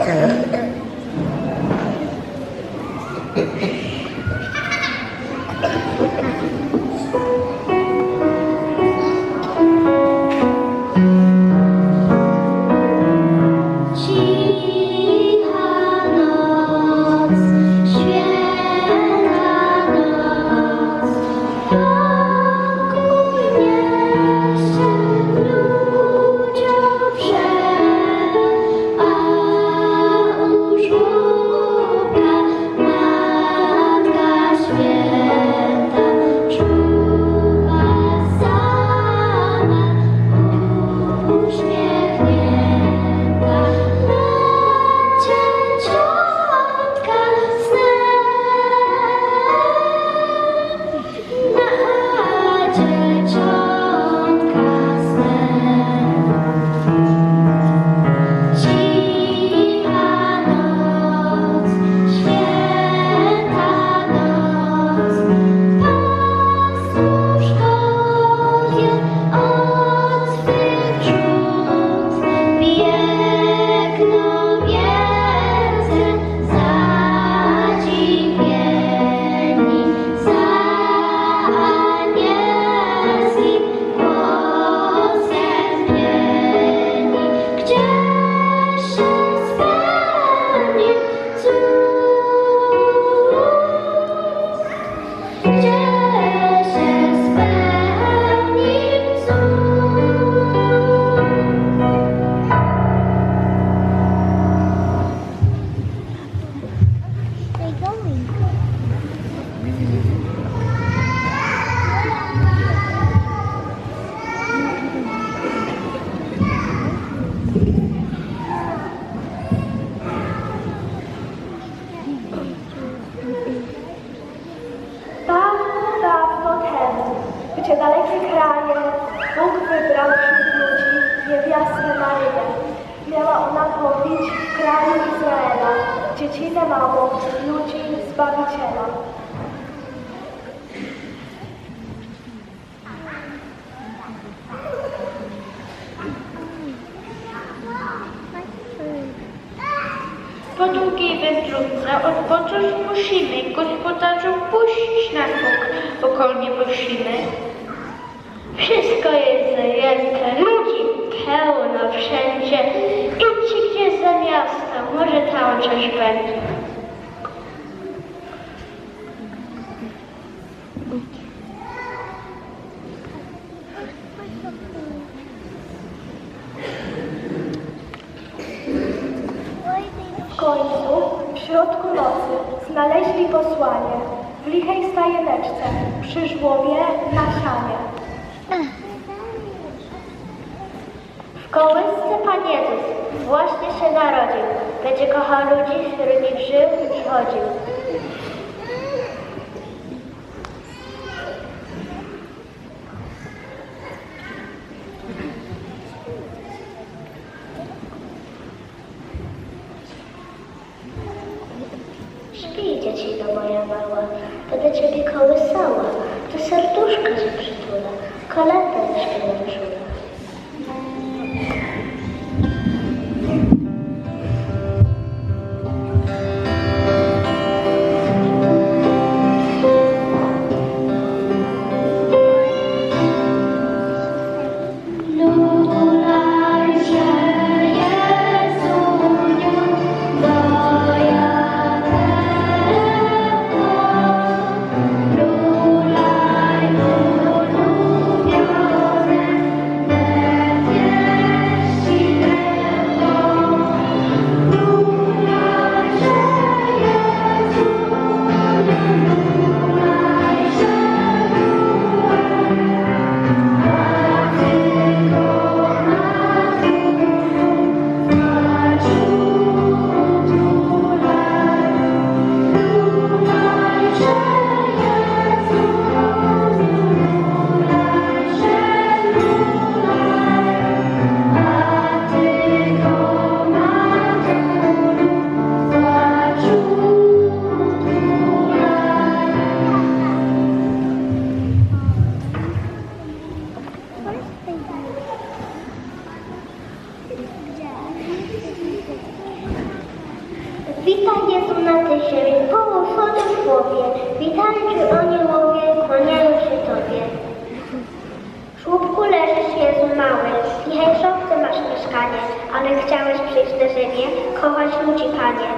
Eh, Miała ona pobić w kraju Izraela, dziecinę małą, ludzi Zbawiciela. Po długiej wędrówce odpocząć musimy, gospodarzu puścić nas Bóg, pokornie prosimy. Wszystko jest zajęte, ludzi pełno wszędzie. Idźcie gdzieś za miasto, może tam coś będzie. W końcu, w środku nocy, znaleźli posłanie w lichej stajeneczce, przy żłobie na sianie. W kołysce Pan Jezus właśnie się narodził. Będzie kochał ludzi, z którymi żył i przychodził. Śpij, dziecino moja mała, będę ciebie kołysała, to serduszko cię przytula, Coleta as flores. Ale chciałeś przyjść do ziemię, kochać ludzi Panie.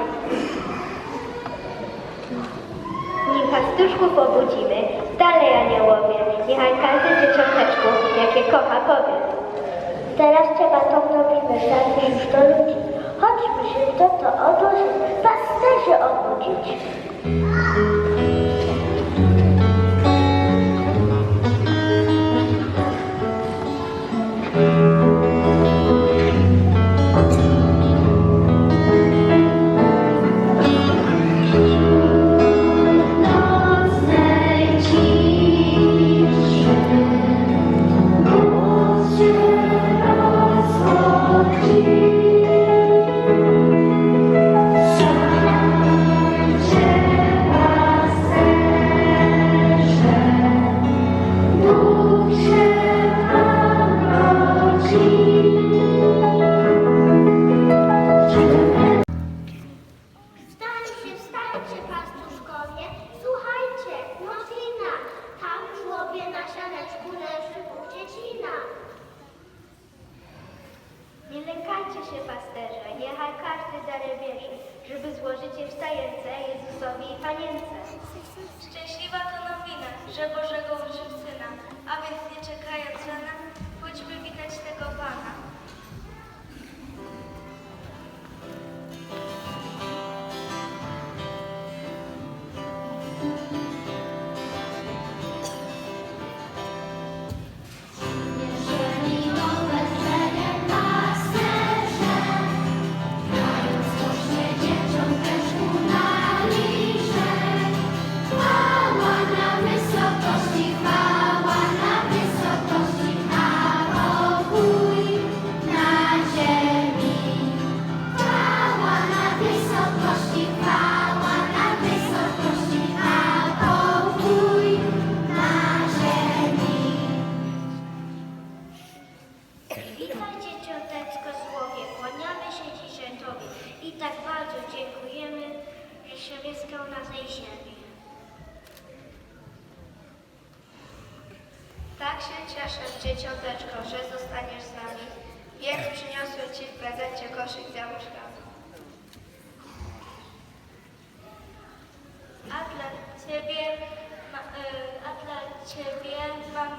Nim pastuszków obudzimy, dalej aniołowie, niechaj każdy dzieciąteczku, jakie kocha powie. Teraz trzeba tą nowinę zanieść do ludzi. Chodźmy się do to odłożyć, pasterze obudzić. Nie lękajcie się, pasterze, niechaj każdy darę żeby złożyć je w Jezusowi i Panience. Szczęśliwa to nowina, że Bożego użył Syna, a więc nie czekając rana, pójdźmy witać tego Pana. Ciebie mam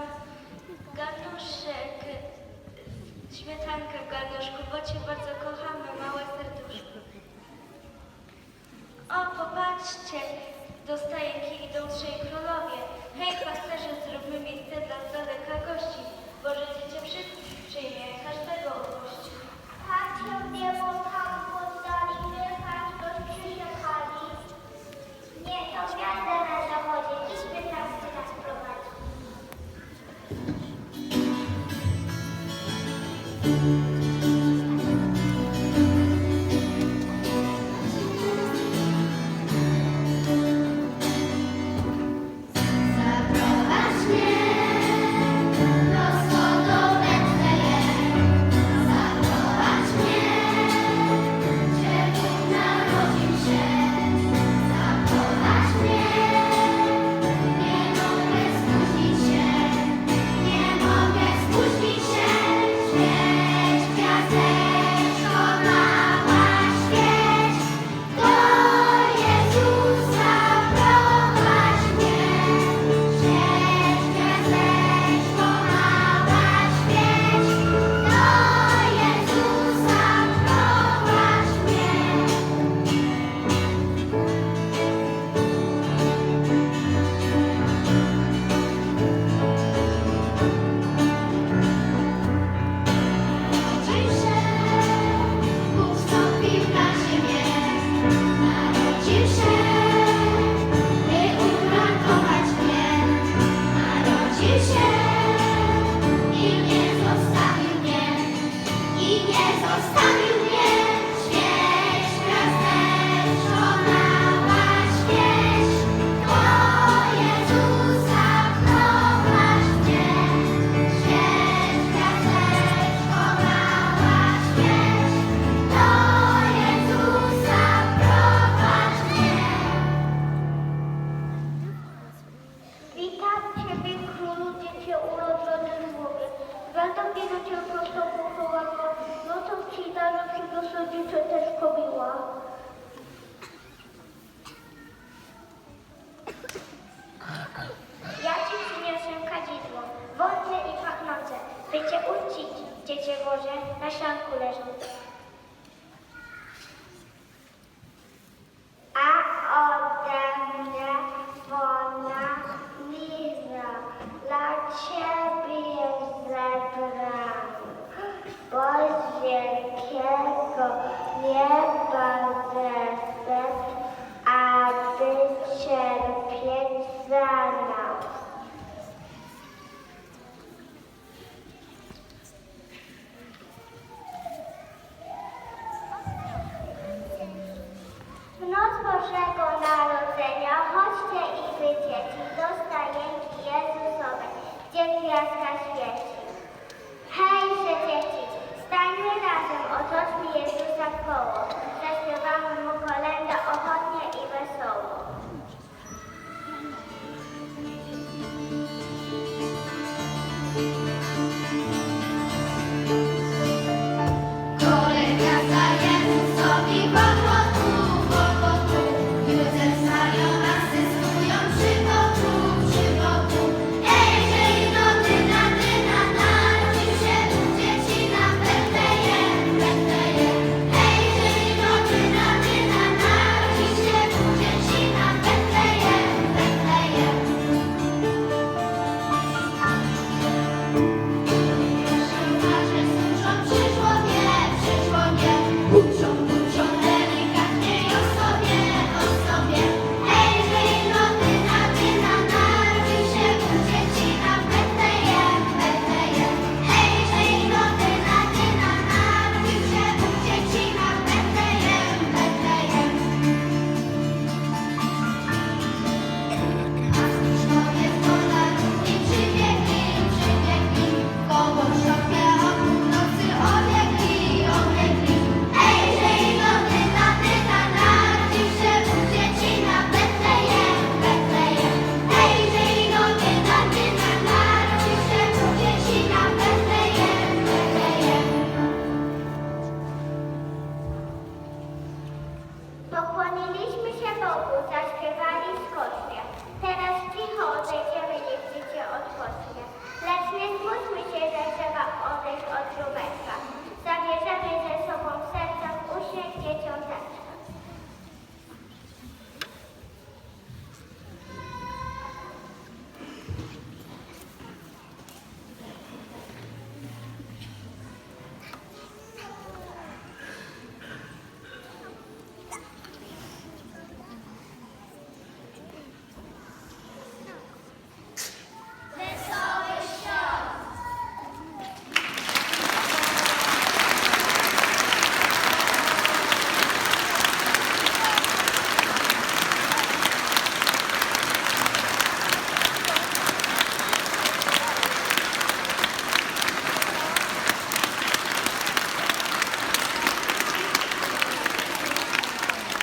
garnuszek, y, śmietankę w garnuszku, bo Cię bardzo kochamy, małe serduszko. O, popatrzcie, do stajenki idą trzej królowie. Hej, pasterze, zróbmy miejsce dla z daleka gości. Boże, Cię wszystkich Boże, na.